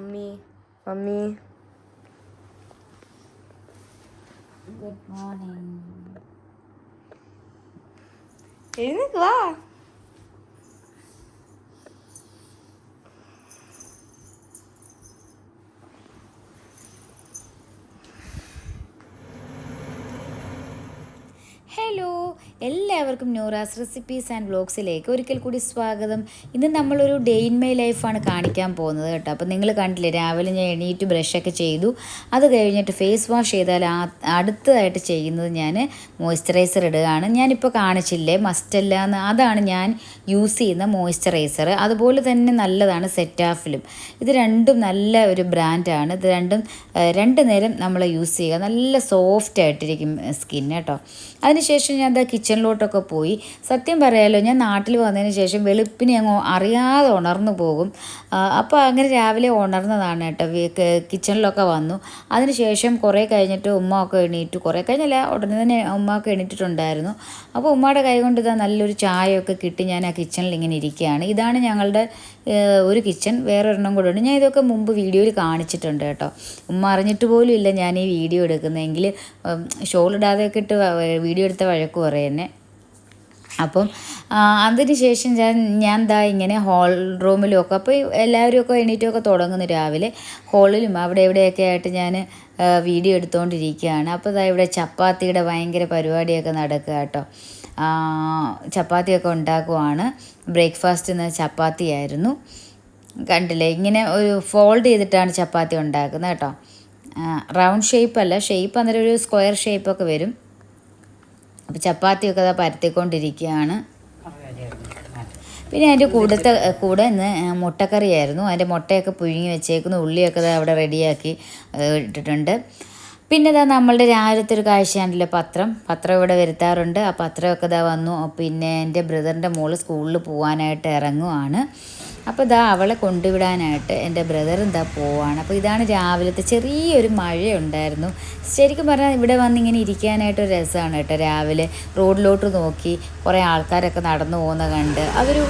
from me. From me. Good morning. Isn't it? Hello. എല്ലാവർക്കും Noora's recipes and വ്ളോഗ്സിലേക്ക് ഒരിക്കൽ കൂടി സ്വാഗതം. ഇന്ന് നമ്മളൊരു ഡേ ഇൻ മൈ ലൈഫാണ് കാണിക്കാൻ പോകുന്നത് കേട്ടോ. അപ്പോൾ നിങ്ങൾ കണ്ടില്ലേ രാവിലെ ഞാൻ എണീറ്റ് ബ്രഷൊക്കെ ചെയ്തു. അത് കഴിഞ്ഞിട്ട് ഫേസ് വാഷ് ചെയ്താൽ അടുത്തതായിട്ട് ചെയ്യുന്നത് ഞാൻ മോയ്സ്ചറൈസർ ഇടുകയാണ്. ഞാനിപ്പോൾ കാണിച്ചില്ലേ മസ്റ്റല്ല എന്ന്. അതാണ് ഞാൻ യൂസ് ചെയ്യുന്ന മോയ്സ്ചറൈസർ അതുപോലെ തന്നെ നല്ലതാണ് സെറ്റാഫിലും ഇത് രണ്ടും നല്ല ഒരു ബ്രാൻഡാണ് ഇത് രണ്ടും രണ്ട് നേരം നമ്മൾ യൂസ് ചെയ്യുക. നല്ല സോഫ്റ്റ് ആയിട്ടിരിക്കും സ്കിൻ കേട്ടോ. അതിനുശേഷം ഞാൻ എന്താ കിച്ചണിലോട്ടൊക്കെ പോയി. സത്യം പറയാലോ ഞാൻ നാട്ടിൽ വന്നതിന് ശേഷം വെളുപ്പിനെ അങ്ങ് അറിയാതെ ഉണർന്നു പോകും. അപ്പോൾ അങ്ങനെ രാവിലെ ഉണർന്നതാണ് കേട്ടോ. കിച്ചണിലൊക്കെ വന്നു. അതിനുശേഷം കുറേ കഴിഞ്ഞിട്ട് ഉമ്മ ഒക്കെ എണീറ്റു. കുറേ കഴിഞ്ഞല്ല ഉടനെ തന്നെ ഉമ്മ ഒക്കെ എണീറ്റിട്ടുണ്ടായിരുന്നു. അപ്പോൾ ഉമ്മയുടെ കൈ കൊണ്ട് ഇതാ നല്ലൊരു ചായയൊക്കെ കിട്ടി. ഞാൻ ആ കിച്ചണിൽ ഇങ്ങനെ ഇരിക്കുകയാണ്. ഇതാണ് ഞങ്ങളുടെ ഒരു കിച്ചൺ വേറൊരെണ്ണം കൂടെ ഉണ്ട്. ഞാൻ ഇതൊക്കെ മുമ്പ് വീഡിയോയിൽ കാണിച്ചിട്ടുണ്ട് കേട്ടോ. ഉമ്മ അറിഞ്ഞിട്ട് പോലും ഇല്ല ഞാൻ ഈ വീഡിയോ എടുക്കുന്നതെങ്കിൽ ഷോൾ ഇടാതെയൊക്കെ ഇട്ട് വീഡിയോ എടുത്ത വഴക്ക് തന്നെ അപ്പം അതിനുശേഷം അതിന് ശേഷം ഞാൻ ഞാൻ ദാ ഇങ്ങനെ ഹോൾ റൂമിലും ഒക്കെ അപ്പോൾ എല്ലാവരും ഒക്കെ എണീറ്റൊക്കെ തുടങ്ങുന്നു രാവിലെ. ഹോളിലും അവിടെ ഇവിടെയൊക്കെ ആയിട്ട് ഞാൻ വീഡിയോ എടുത്തുകൊണ്ടിരിക്കുകയാണ് അപ്പോൾ ദാ ഇവിടെ ചപ്പാത്തിയുടെ ഭയങ്കര പരിപാടിയൊക്കെ നടക്കുക കേട്ടോ. ചപ്പാത്തിയൊക്കെ ഉണ്ടാക്കുവാണ്. ബ്രേക്ക്ഫാസ്റ്റ് എന്ന ചപ്പാത്തിയായിരുന്നു. കണ്ടില്ലേ? ഇങ്ങനെ ഒരു ഫോൾഡ് ചെയ്തിട്ടാണ് ചപ്പാത്തി ഉണ്ടാക്കുന്നത് കേട്ടോ. റൗണ്ട് ഷേപ്പ് അല്ല. ഷേപ്പ് അന്നേരം ഒരു സ്ക്വയർ ഷേപ്പൊക്കെ വരും. അപ്പോൾ ചപ്പാത്തിയൊക്കെ അതാ പരത്തിക്കൊണ്ടിരിക്കുകയാണ് പിന്നെ അതിന്റെ കൂടത്തെ കൂടെ ഇന്ന് മുട്ടക്കറിയായിരുന്നു. അതിന്റെ മുട്ടയൊക്കെ പുഴുങ്ങി വെച്ചേക്കുന്നു. ഉള്ളിയൊക്കെ അവിടെ റെഡിയാക്കി ഇട്ടിട്ടുണ്ട്. പിന്നെ ഇതാ നമ്മളുടെ രാവിലത്തെ ഒരു കാഴ്ചയാണല്ലോ പത്രം. പത്രം ഇവിടെ വരുത്താറുണ്ട്. ആ പത്രമൊക്കെ ഇതാ വന്നു. പിന്നെ എന്റെ ബ്രദറിന്റെ മോൾ സ്കൂളിൽ പോകാനായിട്ട് ഇറങ്ങുവാണ്. അപ്പോൾ ഇതാ അവളെ കൊണ്ടുവിടാനായിട്ട് എന്റെ ബ്രദർ എന്താ പോവാണ്. അപ്പോൾ ഇതാണ് രാവിലത്തെ ചെറിയൊരു മഴയുണ്ടായിരുന്നു. ശരിക്കും പറഞ്ഞാൽ ഇവിടെ വന്ന് ഇങ്ങനെ ഇരിക്കാനായിട്ട് ഒരു രസമാണ് കേട്ടോ. രാവിലെ റോഡിലോട്ട് നോക്കി കുറേ ആൾക്കാരൊക്കെ നടന്നു പോകുന്ന കണ്ട് അതൊരു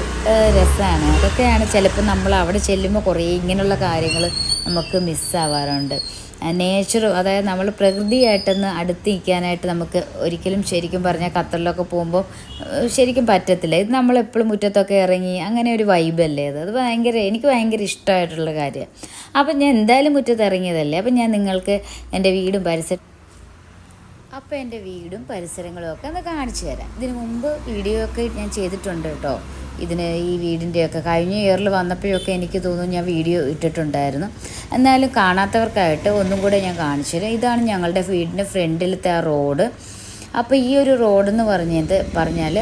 രസമാണ് അതൊക്കെയാണ് ചിലപ്പോൾ നമ്മൾ അവിടെ ചെല്ലുമ്പോൾ കുറേ ഇങ്ങനെയുള്ള കാര്യങ്ങൾ നമുക്ക് മിസ്സാവാറുണ്ട് നേച്ചർ അതായത് നമ്മൾ പ്രകൃതിയായിട്ടൊന്ന് അടുത്ത് നിൽക്കാനായിട്ട് നമുക്ക് ഒരിക്കലും ശരിക്കും പറഞ്ഞാൽ ഖത്തറിലൊക്കെ പോകുമ്പോൾ ശരിക്കും പറ്റത്തില്ല. ഇത് നമ്മളെപ്പോഴും മുറ്റത്തൊക്കെ ഇറങ്ങി അങ്ങനെ ഒരു വൈബല്ലേ അത്? അത് ഭയങ്കര എനിക്ക് ഭയങ്കര ഇഷ്ടമായിട്ടുള്ള കാര്യമാണ് അപ്പം ഞാൻ എന്തായാലും മുറ്റത്ത് ഇറങ്ങിയതല്ലേ? അപ്പം ഞാൻ നിങ്ങൾക്ക് എന്റെ വീടും പരിസരം അപ്പോൾ എന്റെ വീടും പരിസരങ്ങളും ഒക്കെ ഒന്ന് കാണിച്ചു തരാം. ഇതിനു മുമ്പ് വീഡിയോ ഒക്കെ ഞാൻ ചെയ്തിട്ടുണ്ട് കേട്ടോ. ഇതിന് ഈ വീടിന്റെയൊക്കെ കഴിഞ്ഞ ഇയറിൽ വന്നപ്പോഴൊക്കെ എനിക്ക് തോന്നുന്നു ഞാൻ വീഡിയോ ഇട്ടിട്ടുണ്ടായിരുന്നു. എന്നാലും കാണാത്തവർക്കായിട്ട് ഒന്നും കൂടെ ഞാൻ കാണിച്ചു തരാം. ഇതാണ് ഞങ്ങളുടെ വീടിന്റെ ഫ്രണ്ടിലത്തെ ആ റോഡ്. അപ്പോൾ ഈ ഒരു റോഡെന്ന് പറഞ്ഞത് പറഞ്ഞാൽ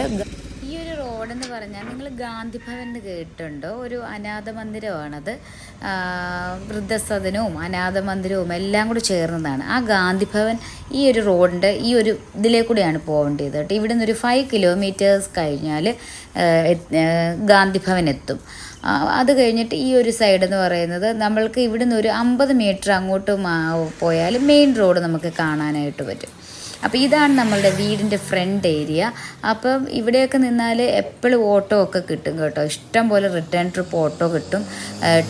റോഡെന്ന് പറഞ്ഞാൽ നിങ്ങൾ ഗാന്ധി ഭവൻ എന്ന് കേട്ടിട്ടുണ്ടോ? ഒരു അനാഥ മന്ദിരമാണത് വൃദ്ധസദനവും അനാഥ മന്ദിരവും എല്ലാം കൂടി ചേർന്നതാണ്. ആ ഗാന്ധി ഭവൻ ഈ ഒരു റോഡിന്റെ ഈ ഒരു ഇതിലേ കൂടെയാണ് പോകേണ്ടത് കേട്ടോ. ഇവിടെ നിന്ന് ഒരു ഫൈവ് കിലോമീറ്റേഴ്സ് കഴിഞ്ഞാൽ ഗാന്ധി ഭവൻ എത്തും. അത് കഴിഞ്ഞിട്ട് ഈ ഒരു സൈഡ് എന്ന് പറയുന്നത് നമ്മൾക്ക് ഇവിടുന്ന് ഒരു അമ്പത് മീറ്റർ അങ്ങോട്ട് പോയാൽ മെയിൻ റോഡ് നമുക്ക് കാണാനായിട്ട് പറ്റും. അപ്പോൾ ഇതാണ് നമ്മളുടെ വീടിന്റെ ഫ്രണ്ട് ഏരിയ. അപ്പം ഇവിടെയൊക്കെ നിന്നാൽ എപ്പോഴും ഓട്ടോ ഒക്കെ കിട്ടും കേട്ടോ. ഇഷ്ടം പോലെ റിട്ടേൺ ട്രിപ്പ് ഓട്ടോ കിട്ടും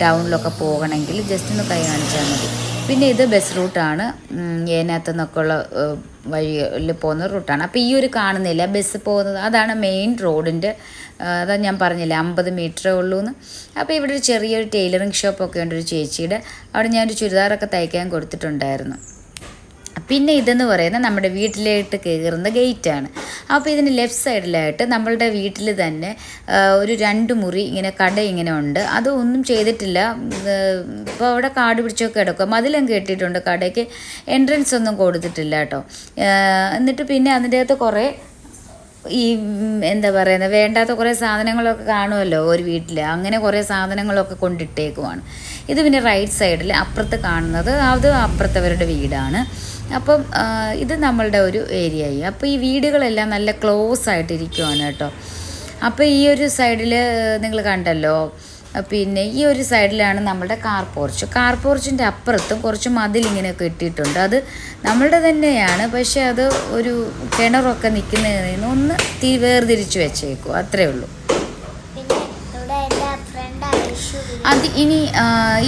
ടൗണിലൊക്കെ പോകണമെങ്കിൽ ജസ്റ്റ് ഒന്ന് കൈ കാണിച്ചാൽ മതി. പിന്നെ ഇത് ബസ് റൂട്ടാണ്. ഏനകത്തു നിന്നൊക്കെയുള്ള വഴിയിൽ പോകുന്ന റൂട്ടാണ്. അപ്പോൾ ഈ ഒരു കാണുന്നില്ല ബസ് പോകുന്നത്. അതാണ് മെയിൻ റോഡിന്റെ അതാ ഞാൻ പറഞ്ഞില്ല അമ്പത് മീറ്ററേ ഉള്ളൂ എന്ന് അപ്പോൾ ഇവിടെ ഒരു ചെറിയൊരു ടൈലറിങ് ഷോപ്പൊക്കെ ഉണ്ട് ഒരു ചേച്ചിയുടെ. അവിടെ ഞാനൊരു ചുരിദാറൊക്കെ തയ്ക്കാൻ കൊടുത്തിട്ടുണ്ടായിരുന്നു. പിന്നെ ഇതെന്ന് പറയുന്നത് നമ്മുടെ വീട്ടിലേക്ക് കയറുന്ന ഗേറ്റാണ്. അപ്പോൾ ഇതിന് ലെഫ്റ്റ് സൈഡിലായിട്ട് നമ്മളുടെ വീട്ടിൽ തന്നെ ഒരു രണ്ട് മുറി ഇങ്ങനെ കട ഇങ്ങനെ ഉണ്ട്. അതൊന്നും ചെയ്തിട്ടില്ല. ഇപ്പോൾ അവിടെ കാട് പിടിച്ചൊക്കെ കിടക്കും. മതിലും കെട്ടിയിട്ടുണ്ട് കടയ്ക്ക്. എൻട്രൻസ് ഒന്നും കൊടുത്തിട്ടില്ല കേട്ടോ. എന്നിട്ട് പിന്നെ അതിന്റെ അകത്ത് കുറേ ഈ എന്താ പറയുന്നത് വേണ്ടാത്ത കുറേ സാധനങ്ങളൊക്കെ കാണുമല്ലോ ഒരു വീട്ടിൽ അങ്ങനെ കുറേ സാധനങ്ങളൊക്കെ കൊണ്ടിട്ടേക്കുവാണ്. ഇത് പിന്നെ റൈറ്റ് സൈഡിൽ അപ്പുറത്ത് കാണുന്നത് അത് അപ്പുറത്തവരുടെ വീടാണ്. അപ്പം ഇത് നമ്മളുടെ ഒരു ഏരിയയായി. അപ്പോൾ ഈ വീടുകളെല്ലാം നല്ല ക്ലോസ് ആയിട്ടിരിക്കുവാണ് കേട്ടോ. അപ്പോൾ ഈ ഒരു സൈഡിൽ നിങ്ങൾ കണ്ടല്ലോ പിന്നെ ഈ ഒരു സൈഡിലാണ് നമ്മുടെ കാർ പോർച്ച്. കാർ പോർച്ചിന്റെ അപ്പുറത്തും കുറച്ച് മതിലിങ്ങനെ കെട്ടിയിട്ടുണ്ട്. അത് നമ്മളുടെ തന്നെയാണ്. പക്ഷേ അത് ഒരു കിണറൊക്കെ നിൽക്കുന്നതിൽ നിന്ന് ഒന്ന് തീ വേർതിരിച്ച് വെച്ചേക്കും. അത്രേ ഉള്ളൂ പിന്നെ ഇവിടെ എന്റെ ഫ്രണ്ട് ഐഷു അത് ഇനി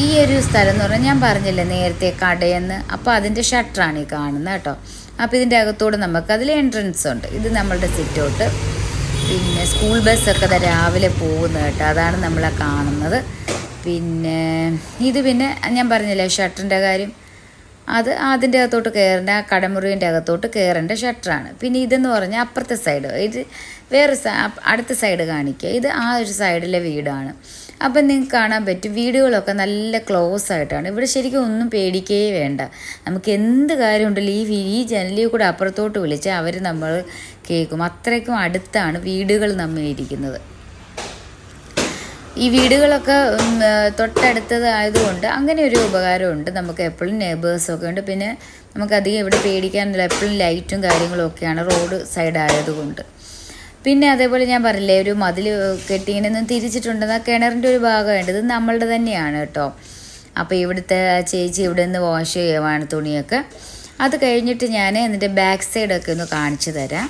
ഈ ഒരു സ്ഥലം എന്ന് പറഞ്ഞാൽ ഞാൻ പറഞ്ഞില്ലേ നേരത്തെ കടയെന്ന്. അപ്പോൾ അതിന്റെ ഷട്ടറാണ് ഈ കാണുന്നത് കേട്ടോ. അപ്പോൾ ഇതിന്റെ അകത്തോട് നമുക്ക് അതിൽ എൻട്രൻസ് ഉണ്ട്. ഇത് നമ്മളുടെ സിറ്റൗട്ട്. പിന്നെ സ്കൂൾ ബസ്സൊക്കെ രാവിലെ പോകുന്നത് കേട്ടോ. അതാണ് നമ്മളെ കാണുന്നത്. പിന്നെ ഇത് പിന്നെ ഞാൻ പറഞ്ഞില്ലേ ഷട്ടറിന്റെ കാര്യം. അത് അതിന്റെ അകത്തോട്ട് കയറേണ്ട ആ കടമുറിന്റെ അകത്തോട്ട് കയറേണ്ട ഷട്ടറാണ്. പിന്നെ ഇതെന്ന് പറഞ്ഞാൽ അപ്പുറത്തെ സൈഡ് ഇത് വേറെ അടുത്ത സൈഡ് കാണിക്കുക ഇത് ആ ഒരു സൈഡിലെ വീടാണ്. അപ്പം നിങ്ങൾക്ക് കാണാൻ പറ്റും. വീടുകളൊക്കെ നല്ല ക്ലോസ് ആയിട്ടാണ്. ഇവിടെ ശരിക്കും ഒന്നും പേടിക്കേ വേണ്ട. നമുക്ക് എന്ത് കാര്യമുണ്ടല്ലോ ഈ ഈ ജനലിൽ കൂടെ അപ്പുറത്തോട്ട് വിളിച്ചാൽ അവർ നമ്മൾ കേൾക്കും. അത്രയ്ക്കും അടുത്താണ് വീടുകൾ നമ്മൾ ഇരിക്കുന്നത് ഈ വീടുകളൊക്കെ തൊട്ടടുത്തത് ആയതുകൊണ്ട് അങ്ങനെ ഒരു ഉപകാരമുണ്ട്. നമുക്ക് എപ്പോഴും നെയ്ബേഴ്സൊക്കെ ഉണ്ട്. പിന്നെ നമുക്കധികം ഇവിടെ പേടിക്കാനില്ല. എപ്പോഴും ലൈറ്റും കാര്യങ്ങളും ഒക്കെയാണ് റോഡ് സൈഡ് ആയതുകൊണ്ട്. പിന്നെ അതേപോലെ ഞാൻ പറഞ്ഞില്ലേ ഒരു മതിൽ ഒന്ന് തിരിച്ചിട്ടുണ്ടെന്ന് ആ കിണറിന്റെ ഒരു ഭാഗമുണ്ട് ഇത് നമ്മളുടെ തന്നെയാണ് കേട്ടോ. അപ്പോൾ ഇവിടുത്തെ ചേച്ചി ഇവിടെ നിന്ന് വാഷ് ചെയ്യുവാണ് തുണിയൊക്കെ. അത് കഴിഞ്ഞിട്ട് ഞാൻ എന്നിട്ട് ബാക്ക് സൈഡൊക്കെ ഒന്ന് കാണിച്ചു തരാം.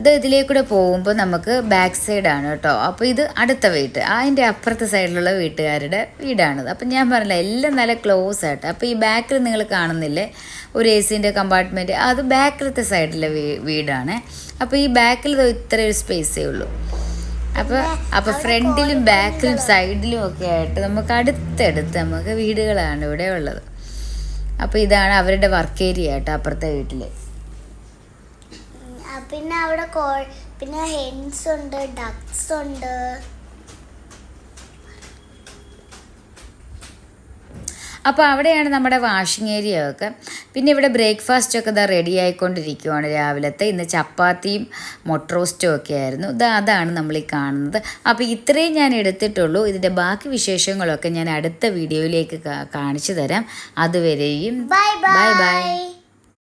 ഇത് ഇതിലേക്കൂടെ പോകുമ്പോൾ നമുക്ക് ബാക്ക് സൈഡാണ് കേട്ടോ. അപ്പോൾ ഇത് അടുത്ത വീട്ട്. അതിന്റെ അപ്പുറത്തെ സൈഡിലുള്ള വീട്ടുകാരുടെ വീടാണിത്. അപ്പം ഞാൻ പറഞ്ഞില്ല എല്ലാം നല്ല ക്ലോസ് ആയിട്ട്. അപ്പോൾ ഈ ബാക്കിൽ നിങ്ങൾ കാണുന്നില്ലേ ഒരു എ സിന്റെ കമ്പാർട്ട്മെന്റ് അത് ബാക്കിലത്തെ സൈഡിലെ വീടാണ്. അപ്പോൾ ഈ ബാക്കിൽ ഇത്ര ഒരു സ്പേസേ ഉള്ളൂ. അപ്പോൾ അപ്പോൾ ഫ്രണ്ടിലും ബാക്കിലും സൈഡിലും ഒക്കെ ആയിട്ട് നമുക്ക് അടുത്തടുത്ത് നമുക്ക് വീടുകളാണ് ഇവിടെ ഉള്ളത്. അപ്പോൾ ഇതാണ് അവരുടെ വർക്ക് ഏരിയ കേട്ടോ അപ്പുറത്തെ വീട്ടിൽ പിന്നെ അവിടെ കോ- പിന്നെ ഹെൻസ് ഉണ്ട് ഡക്സ് ഉണ്ട്. അപ്പോൾ അവിടെയാണ് നമ്മുടെ വാഷിംഗ് ഏരിയ ഒക്കെ. പിന്നെ ഇവിടെ ബ്രേക്ക്ഫാസ്റ്റ് ഒക്കെ ഇതാ റെഡി ആയിക്കൊണ്ടിരിക്കുവാണ് രാവിലത്തെ. ഇന്ന് ചപ്പാത്തിയും മൊട്ടറോസ്റ്റും ഒക്കെ ആയിരുന്നു. ഇതാ അതാണ് നമ്മൾ ഈ കാണുന്നത്. അപ്പോൾ ഇത്രയും ഞാൻ എടുത്തിട്ടുള്ളൂ. ഇതിന്റെ ബാക്കി വിശേഷങ്ങളൊക്കെ ഞാൻ അടുത്ത വീഡിയോയിലേക്ക് കാണിച്ചു തരാം. അതുവരെയും ബൈ ബൈ ബൈ ബൈ